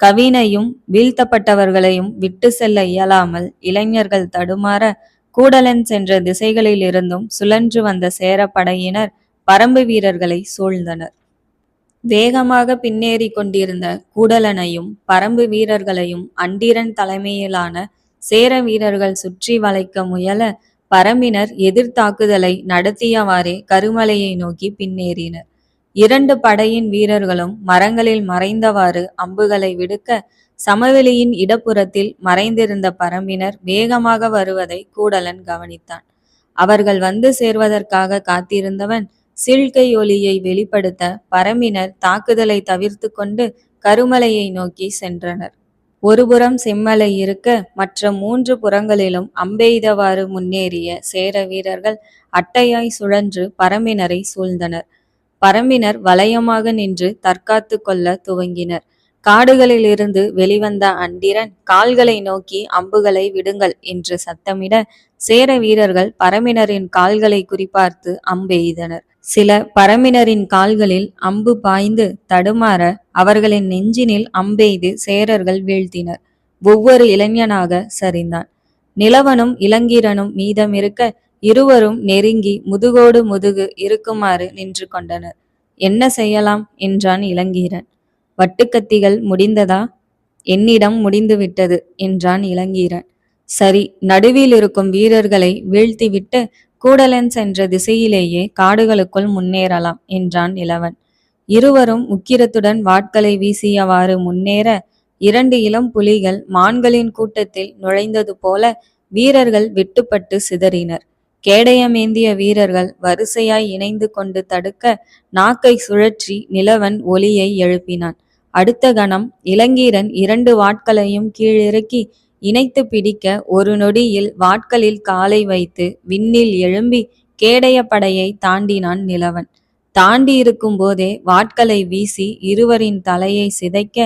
கவினையும் வீழ்த்தப்பட்டவர்களையும் விட்டு செல்ல இயலாமல் இளைஞர்கள் தடுமாற கூடலன் சென்ற திசைகளிலிருந்தும் சுழன்று வந்த சேர படையினர் பரம்பு வீரர்களை சூழ்ந்தனர். வேகமாக பின்னேறி கொண்டிருந்த கூடலனையும் பரம்பு வீரர்களையும் அண்டிரன் தலைமையிலான சேர வீரர்கள் சுற்றி வளைக்க முயல பரம்பினர் எதிர்த்தாக்குதலை நடத்தியவாறே கருமலையை நோக்கி பின்னேறினர். இரண்டு படையின் வீரர்களும் மரங்களில் மறைந்தவாறு அம்புகளை விடுக்க சமவெளியின் இடப்புறத்தில் மறைந்திருந்த பரம்பினர் வேகமாக வருவதை கூடலன் கவனித்தான். அவர்கள் வந்து சேர்வதற்காக காத்திருந்தவன் சீழ்கை ஒலியை வெளிப்படுத்த பரம்பினர் தாக்குதலை தவிர்த்து கொண்டு கருமலையை நோக்கி சென்றனர். ஒருபுறம் செம்மலை இருக்க மற்ற மூன்று புறங்களிலும் அம்பெய்தவாறு முன்னேறிய சேர வீரர்கள் அட்டையாய் சுழன்று பரம்பினரை சூழ்ந்தனர். பரம்பினர் வளையமாக நின்று தற்காத்து கொள்ள துவங்கினர். காடுகளிலிருந்து வெளிவந்த அண்டிரன் கால்களை நோக்கி அம்புகளை விடுங்கள் என்று சத்தமிட சேர வீரர்கள் பரம்பினரின் கால்களை குறிப்பார்த்து அம்பெய்தனர். சில பரம்பினரின் கால்களில் அம்பு பாய்ந்து தடுமாற அவர்களின் நெஞ்சினில் அம்பெய்து சேரர்கள் வீழ்த்தினர். ஒவ்வொரு இளைஞனாக சரிந்தான். நிலவனும் இளங்கீரனும் மீதமிருக்க இருவரும் நெருங்கி முதுகோடு முதுகு இருக்குமாறு நின்று கொண்டனர். என்ன செய்யலாம்? என்றான் இளங்கீரன். வட்டுக்கத்திகள் முடிந்ததா? என்னிடம் முடிந்துவிட்டது என்றான் இளங்கீரன். சரி நடுவில் இருக்கும் வீரர்களை வீழ்த்திவிட்டு கூடலன் சென்ற திசையிலேயே காடுகளுக்குள் முன்னேறலாம் என்றான் இளவன். இருவரும் உக்கிரத்துடன் வாட்களை வீசியவாறு முன்னேற இரண்டு இளம் புலிகள் மான்களின் கூட்டத்தில் நுழைந்தது போல வீரர்கள் வெட்டுப்பட்டு சிதறினர். கேடயமேந்திய வீரர்கள் வரிசையாய் இணைந்து கொண்டு தடுக்க நாக்கை சுழற்றி நிலவன் ஒலியை எழுப்பினான். அடுத்த கணம் இளங்கீரன் இரண்டு வாட்களையும் கீழிறக்கி இணைத்து பிடிக்க ஒரு நொடியில் வாட்களில் காலை வைத்து விண்ணில் எழும்பி கேடைய படையை தாண்டினான் நிலவன். தாண்டி இருக்கும் போதே வாட்களை வீசி இருவரின் தலையை சிதைக்க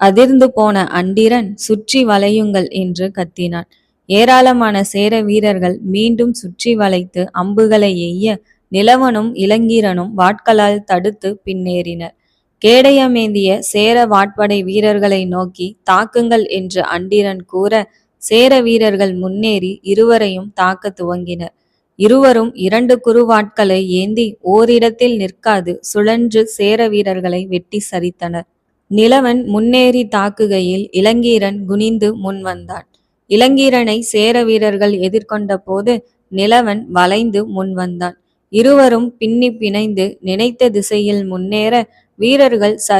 அதிர்ந்து போன அண்டிரன் சுற்றி வளையுங்கள் என்று கத்தினான். ஏராளமான சேர வீரர்கள் மீண்டும் சுற்றி வளைத்து அம்புகளை எய்ய நிலவனும் இளங்கீரனும் வாட்களால் தடுத்து பின்னேறினர். கேடயமேந்திய சேர வாட்படை வீரர்களை நோக்கி தாக்குங்கள் என்று அண்டிரன் கூற சேர வீரர்கள் முன்னேறி இருவரையும் தாக்க துவங்கினர். இருவரும் இரண்டு குருவாட்களை ஏந்தி ஓரிடத்தில் நிற்காது சுழன்று சேர வீரர்களை வெட்டி சரித்தனர். நிலவன் முன்னேறி தாக்குகையில் இளங்கீரன் குனிந்து முன் வந்தான் இளங்கீரனை சேர வீரர்கள் எதிர்கொண்ட போது நிலவன் வளைந்து முன் வந்தான். இருவரும் பின்னி பிணைந்து நினைத்த திசையில் முன்னேற வீரர்கள் சரி